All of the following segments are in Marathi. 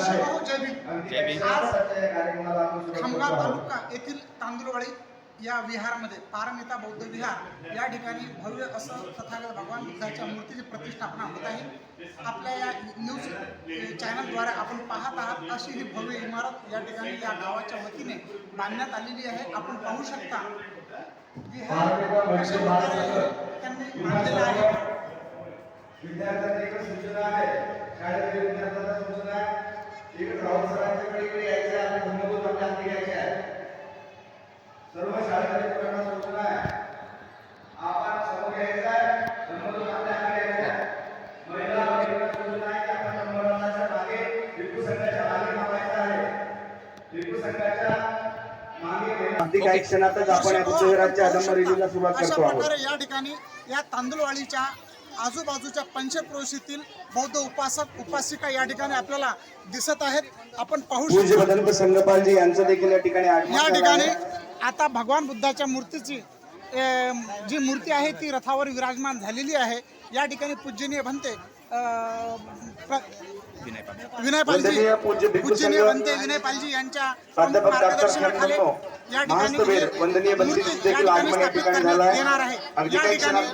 सुरुवात खामगाव करतो आहोत. तालुका येथील तांदूळवाडी या विहारमध्ये पारमिता बौद्ध विहार या ठिकाणी भव्य असं तथागत भगवान बुद्धाच्या मूर्तीची प्रतिष्ठापना होत आहे. आपल्या या न्यूज चॅनलद्वारे आपण पाहत आहात अशी ही भव्य इमारत या ठिकाणी या गावाच्या वतीने बांधण्यात आलेली आहे. आपण पाहू शकता विहार त्यांनी बांधलेलं आहे. विद्यार्थ्यांना एकच सूचना आहे शाळेतील विद्यार्थ्यांना सूचना आहे इकडे राहुल सरांच्याकडे इकडे यायचं आहे आणि धर्मदूत आपल्या हाती घ्यायचे आहे सर्व शाळेतील मुलांना सूचना आहे आपण समोर यायचं आहे धर्मदूत आपल्या हाती घ्यायचे आहे महिला भगिनींना सूचना आहे की आपण नंबरवरच्या मागे टिपू संघाच्या मागे थांबायचं आहे टिपू संघाच्या मागे अगदी काही क्षणातच आपण या आदम रिलीजला सुरुवात करतो आहोत. या ठिकाणी या तांदूळवाडीच्या आजूबाजूच्या पंचक्रोशीतील बौद्ध उपासक उपासिका या ठिकाणी आपल्याला दिसत आहेत. आपण पाहू पूज्य शकतो. यांचं देखील या ठिकाणी या ठिकाणी. आता भगवान बुद्धाच्या मूर्तीची जी मूर्ती आहे ती रथावर विराजमान झालेली आहे. या ठिकाणी पूजनीय प्र- विनय पालजी पूजनीय बनते विनय पालजी यांच्या मार्गदर्शनाखाली या ठिकाणी आहे. येणार आहे या ठिकाणी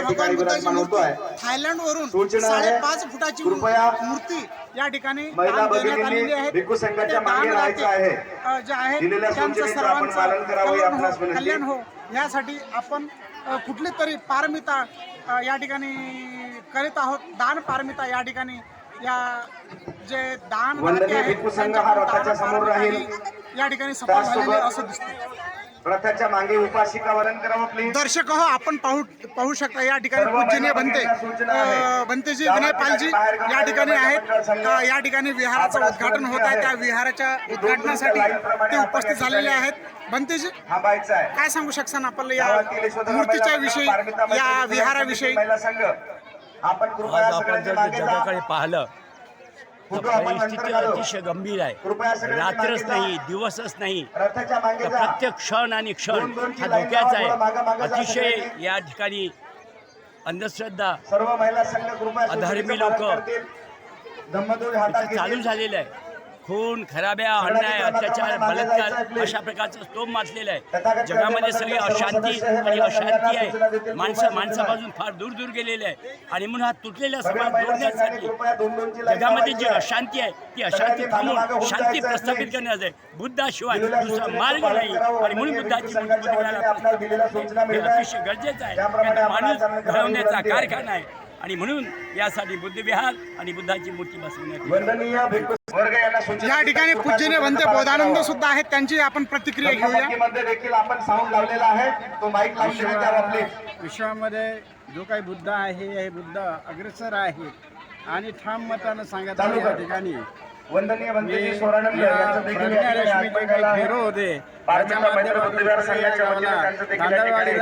भगवान बुद्धाची आहे. थायलंड वरून आहे, साडेपाच फुटाची मूर्ती या ठिकाणी देण्यात आलेली आहे. आहे. जे दिलेल्या त्यांचं सर्वांचं ही कल्याण हो हो यासाठी आपण कुठली तरी पारमिता या ठिकाणी करीत आहोत. दान पारमिता या ठिकाणी. या जे दान या ठिकाणी सफल झालेली असं दिसतं रथाच्या मागे उपासिका वरण करावं प्लीज दर्शक हो आपण पाहू पाहू शकता या ठिकाणी पूजनीय बनते बनतेजी विनय पालजी या ठिकाणी आहेत. या ठिकाणी विहाराचं उद्घाटन होत आहे. त्या. विहाराच्या उद्घाटनासाठी ते उपस्थित झालेले आहेत. बनतेजी काय सांगू शकसान आपल्याला या मूर्तीच्या विषयी या विहाराविषयी? आपण कृपया आज आपण सगळ्यांनी जर जगाकडे पाहिलं परिस्थिती. अतिशय गंभीर आहे रात्रच. नाही दिवसच नाही तर प्रत्येक क्षण आणि क्षण हा धोक्याचा आहे अतिशय. या ठिकाणी अंधश्रद्धा सर्व महिला संघ पालन लोकं. चालू. झालेलं आहे खून खराब्या अन्याय अत्याचार बलात्कार. अशा प्रकारचं स्तोम माचलेलं आहे जगामध्ये सगळी अशांती आणि अशांती आहे माणसं माणसापासून फार दूर दूर गेलेले आहे आणि म्हणून हा तुटलेला समाज जोडण्यासाठी जगामध्ये जी. अशांती आहे ती अशांती थांबून शांती प्रस्थापित. करण्याचं आहे बुद्धाशिवाय दुसरा मार्ग नाही. आणि म्हणून बुद्धाची. अतिशय गरजेचं आहे माणूस घडवण्याचा. कारखाना आहे आणि म्हणून यासाठी बुद्धविहार आणि बुद्धाची मूर्ती बसवण्यात या ठिकाणी बनते पालन बोधानंद. सुद्धा आहेत त्यांची आपण प्रतिक्रिया घेऊया. देखील आपण साऊंड लावलेला आहे. तो माईक विश्वामध्ये जो काही बुद्ध आहे हे बुद्ध अग्रेसर आहे. आणि ठाम मतानं सांगत आहे या. ठिकाणी. वंदनीय सोरानंद या यांचं देखील या ठिकाणी होते पारमिता संघाच्या वतीने त्यांचं देखील या ठिकाणी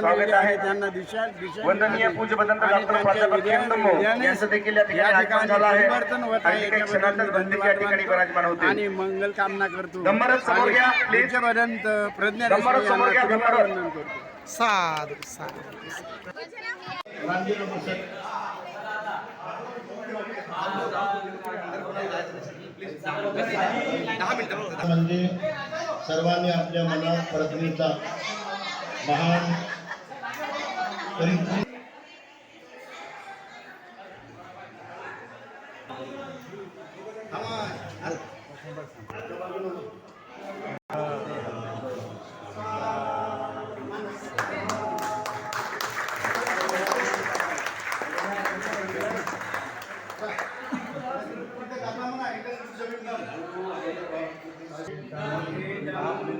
स्वागत आहे. त्यांना दिशा वंदनीय. पूज्य बदंत डॉक्टर प्राध्यापक यांचं देखील या ठिकाणी आगमन झालं आहे. आणि काही क्षणातच या ठिकाणी विराजमान मंगल कामना करतो धम्मरथ समोर घ्या, please. पूज्यपर्यंत प्रज्ञा धम्मरथ समोर घ्या, धम्मरथ. वंदन करतो साधू साधू म्हणजे सर्वांनी आपल्या मनात प्रज्ञेचा महान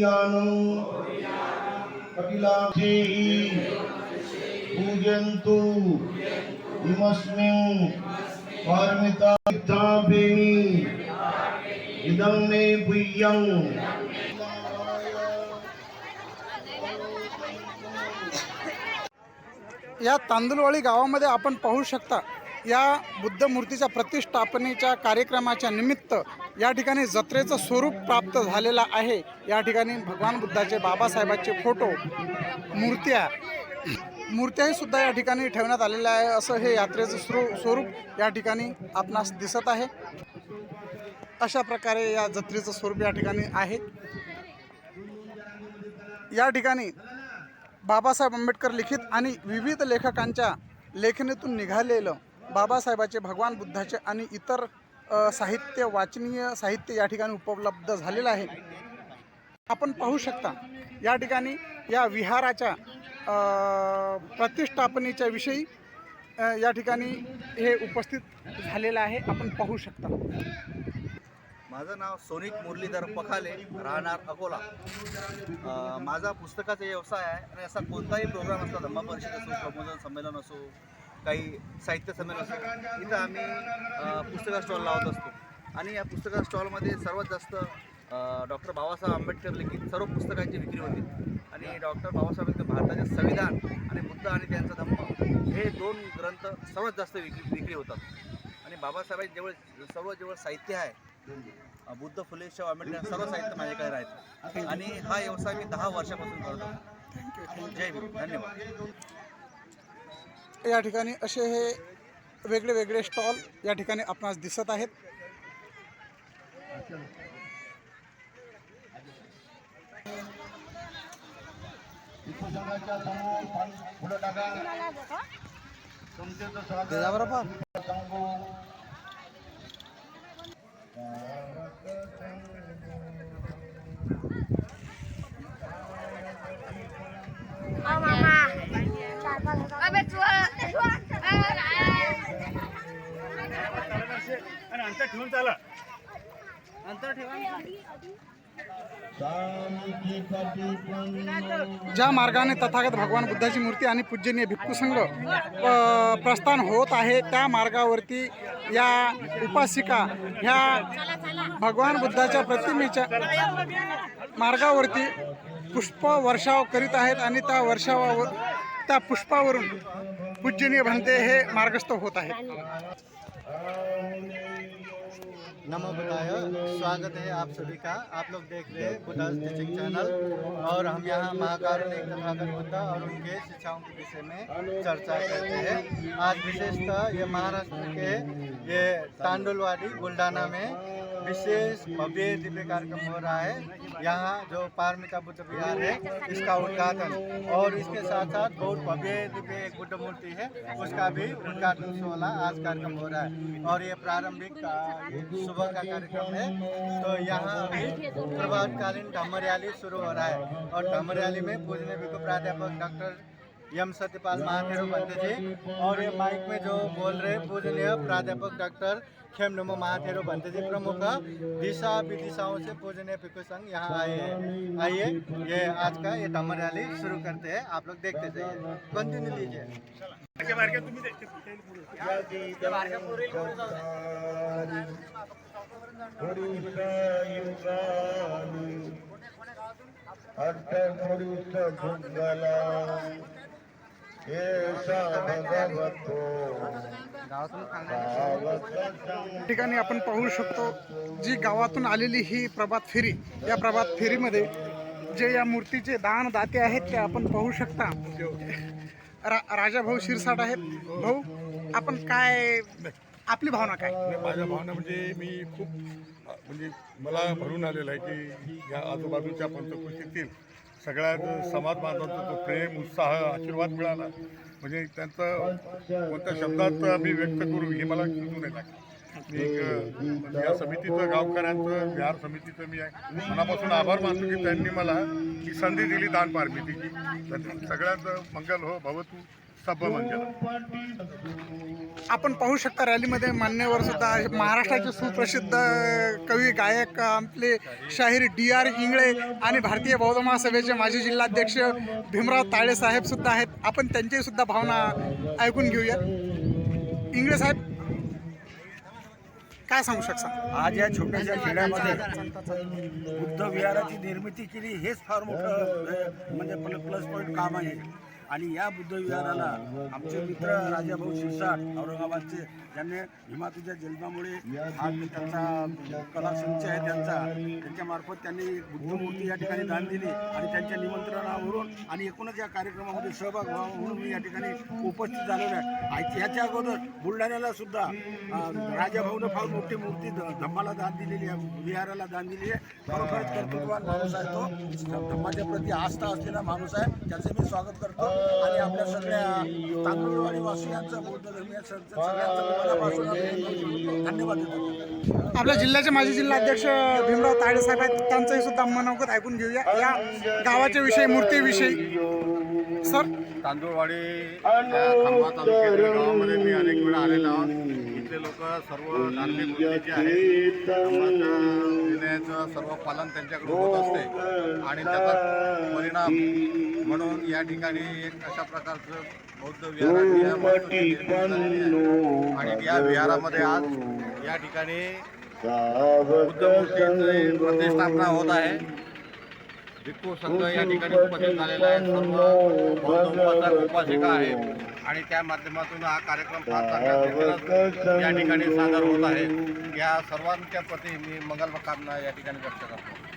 बोधियानं। कपिलाक्षेहि पूजन्तु इमस्मिन् पारमिता इदं मे प्रियम्। या तांदूळवाडी गावामध्ये आपण पाहू शकता या बुद्ध मूर्तीच्या प्रतिष्ठापनेच्या कार्यक्रमाच्या निमित्त या ठिकाणी जत्रेचं स्वरूप प्राप्त झालेलं आहे. या ठिकाणी भगवान बुद्धाचे बाबासाहेबांचे फोटो मूर्त्या मूर्त्याही सुद्धा या ठिकाणी ठेवण्यात आलेल्या आहे. असं हे यात्रेचं स्वरू स्वरूप या ठिकाणी आपणास दिसत आहे. अशा प्रकारे या जत्रेचं स्वरूप या ठिकाणी आहे. या ठिकाणी बाबासाहेब आंबेडकर लिखित आणि विविध लेखकांच्या लेखणीतून निघालेलं बाबासाहेबाचे भगवान बुद्धाचे आणि इतर साहित्य वाचनीय साहित्य या ठिकाणी उपलब्ध झालेलं आहे. आपण पाहू शकता या ठिकाणी या विहाराच्या प्रतिष्ठापनेच्या विषयी या ठिकाणी हे उपस्थित झालेलं आहे. आपण पाहू शकता. माझं नाव सोनिक मुरलीधर पखाले राहणार अकोला. माझा पुस्तकाचा व्यवसाय आहे आणि असा कोणताही प्रोग्राम असला धम्मा परिषद असो प्रबोधन संमेलन असो काही साहित्य संमेलन असो इथं आम्ही पुस्तका स्टॉल लावत असतो. आणि या पुस्तका स्टॉलमध्ये सर्वात जास्त डॉक्टर बाबासाहेब आंबेडकर लिखित सर्व पुस्तकांची विक्री होते. आणि डॉक्टर बाबासाहेब आंबेडकर भारताचे संविधान आणि बुद्ध आणि त्यांचा धम्म हे दोन ग्रंथ सर्वात जास्त विक्री विक्री होतात. आणि बाबासाहेब जेवळ सर्व जेवळ साहित्य आहे बुद्ध फुले शाहू आंबेडकर सर्व साहित्य माझ्याकडे राहते. आणि हा व्यवसाय मी दहा वर्षापासून करतो. जय धन्यवाद. या ठिकाणी असे हे वेगळे वेगळे स्टॉल या ठिकाणी आपणास दिसत आहेत. शांती पाठी ज्या मार्गाने तथागत भगवान बुद्धाची मूर्ती आणि पूजनीय भिक्खू संघ अ, प्रस्थान होत आहे त्या मार्गावरती या उपासिका ह्या भगवान बुद्धाच्या प्रतिमेच्या मार्गावरती पुष्प वर्षाव करीत आहेत आणि त्या वर्षावावर त्या पुष्पावरून पूजनीय भंते हे मार्गस्थ होत आहेत. नमो बुद्धाय स्वागत है आप सभी का। आप लोग देख रहे हैं बुद्धा टीचिंग चैनल और हम यहाँ महाकारुणिक तथागत बुद्ध और उनके शिक्षाओं के विषय में चर्चा करते हैं। आज विशेषतः ये महाराष्ट्र के ये तांडुलवाड़ी बुल्डाना में विशेष भव्य दिव्य कार्यक्रम हो रहा है। यहाँ जो पारमिता बुद्ध विहार है, इसका उद्घाटन। और इसके साथ साथ बहुत भव्य दिव्य एक बुद्ध मूर्ति है, उसका भी उद्घाटन सोलह आज कार्यक्रम हो रहा है। और ये प्रारंभिक सुबह का कार्यक्रम है। तो यहाँ अभी प्रभातकालीन धम्म रैली शुरू हो रहा है और धम्म रैली में पूजने भी को प्राध्यापक डॉक्टर यम सत्यपाल महादेव बंदे जी और ये माइक में जो बोल रहे हैं, पूजनीय प्राध्यापक डॉक्टर खेम नमो महाथेरो बंदे जी प्रमुख, दिशा विदिशाओं से पूजनीय भिक्षु संघ यहाँ आए हैं। आइए, ये आज का ये धम्म रैली शुरू करते हैं। आप लोग देखते जाइए। कंटिन्यू लीजिए। ठिकाणी आपण पाहू शकतो जी गावातून आलेली ही प्रभात फेरी. या प्रभात फेरीमध्ये जे या मूर्तीचे दान दाते आहेत ते आपण पाहू शकता. रा राजा भाऊ शिरसाट आहेत. भाऊ आपण काय आपली भावना काय? माझ्या भावना म्हणजे मी खूप म्हणजे मला भरून आलेलं आहे की या आजूबाजूच्या पंचकृषीतील सगळ्यात समाज बांधवांचा तो प्रेम उत्साह आशीर्वाद मिळाला म्हणजे त्यांचं कोणत्या शब्दात मी व्यक्त करू हे मला सुचून येत नाही मी म्हणजे या समितीचं गावकऱ्यांचं विहार समितीचं मी मनापासून आभार मानतो की त्यांनी मला ही संधी दिली दान पारमितीची. तर सगळ्यांचं मंगल हो भवतू आपण पाहू शकता रॅलीमध्ये मान्यवर सुद्धा. महाराष्ट्राचे सुप्रसिद्ध कवी गायक आपले शाहीर डी आर इंगळे आणि भारतीय बौद्ध महासभेचे माजी जिल्हाध्यक्ष भीमराव ताळे साहेब सुद्धा आहेत. आपण त्यांची सुद्धा भावना ऐकून घेऊया इंगळे साहेब काय सांगू शकता? आज या छोट्याशा खेड्यामध्ये बुद्ध विहाराची निर्मिती केली हेच फार मोठं अ, म्हणजे प्लस पॉईंट काम आहे. आणि या बुद्ध विहाराला आमचे मित्र राजाभाऊ शिरसाट औरंगाबादचे ज्यांनी हिमातूच्या जन्मामुळे हा त्यांचा कला संच आहे त्यांचा त्यांच्या मार्फत त्यांनी बुद्ध मूर्ती या ठिकाणी दान दिली आणि त्यांच्या निमंत्रणावरून आणि एकूणच या कार्यक्रमामध्ये सहभाग व्हावा म्हणून मी या ठिकाणी उपस्थित झालेलो आहे. ह्याच्या अगोदर बुलढाण्याला सुद्धा राजाभाऊनं फार मोठी मूर्ती धम्माला दान दिलेली आहे विहाराला दान दिलेली आहे. खरोखरच कर्तृत्ववान माणूस आहे तो. धम्माच्या प्रती आस्था असलेला माणूस आहे. त्याचं मी स्वागत करतो. आणि आपल्या सगळ्या तांदूळवाडी वासियांचं बौद्ध धर्मीय सगळ्यांचं. धन्यवाद देतो. आपल्या जिल्ह्याचे माजी जिल्हाध्यक्ष भीमराव ताळे साहेब आहेत. त्यांचंही सुद्धा मनोगत ऐकून घेऊया. या गावाच्या विषयी मूर्तीविषयी. सर? तांदूळवाडी तालुक्यातील गावामध्ये मी अनेक वेळा आलेलो आहोत. इथले लोक सर्व धार्मिक वृत्तीचे आहेत धर्माच्या सर्व पालन त्यांच्याकडे होत असते. आणि त्याचा परिणाम म्हणून या ठिकाणी एक अशा प्रकारचं बौद्ध विहार आणि या विहारामध्ये आज या ठिकाणी बुद्ध मूर्तीची प्रतिष्ठापना होत आहे. भिक्खू संघ या ठिकाणी उपस्थित झालेला आहे. सर्व बौद्ध उपासक उपासिका आहेत. आणि त्या माध्यमातून हा कार्यक्रम फार प्रकारे या ठिकाणी सादर होत आहे. या सर्वांच्या प्रती मी मंगल कामना या ठिकाणी व्यक्त करतो.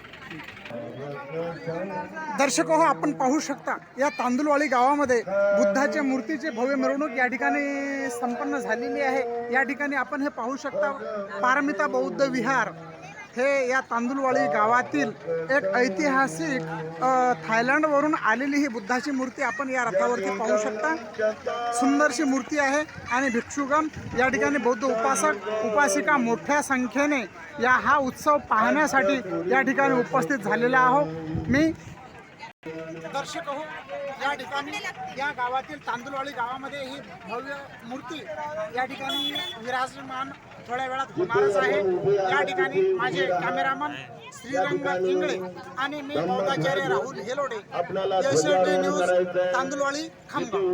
दर्शक हो आपण पाहू शकता या तांदूळवाडी गावामध्ये बुद्धाच्या मूर्तीची भव्य मिरवणूक या ठिकाणी संपन्न झालेली आहे. या ठिकाणी आपण हे पाहू शकता पारमिता बौद्ध विहार. हे या तांदूळवाडी गावातील एक ऐतिहासिक थायलंडवरून आलेली ही बुद्धाची मूर्ती आपण या रथावरती पाहू शकता. सुंदरशी मूर्ती आहे आणि भिक्षुगण या ठिकाणी बौद्ध उपासक उपासिका मोठ्या संख्येने या हा उत्सव पाहण्यासाठी या ठिकाणी उपस्थित झालेला आहो मी दर्शक हो या ठिकाणी या गावातील तांदूळवाडी गावामध्ये ही भव्य मूर्ती या ठिकाणी विराजमान थोड्या वेळात होणारच आहे. या ठिकाणी माझे कॅमेरामन श्रीरंग इंगळे आणि मी बौद्धाचार्य राहुल हेलोडे. न्यूज. तांदूळवाडी खामगाव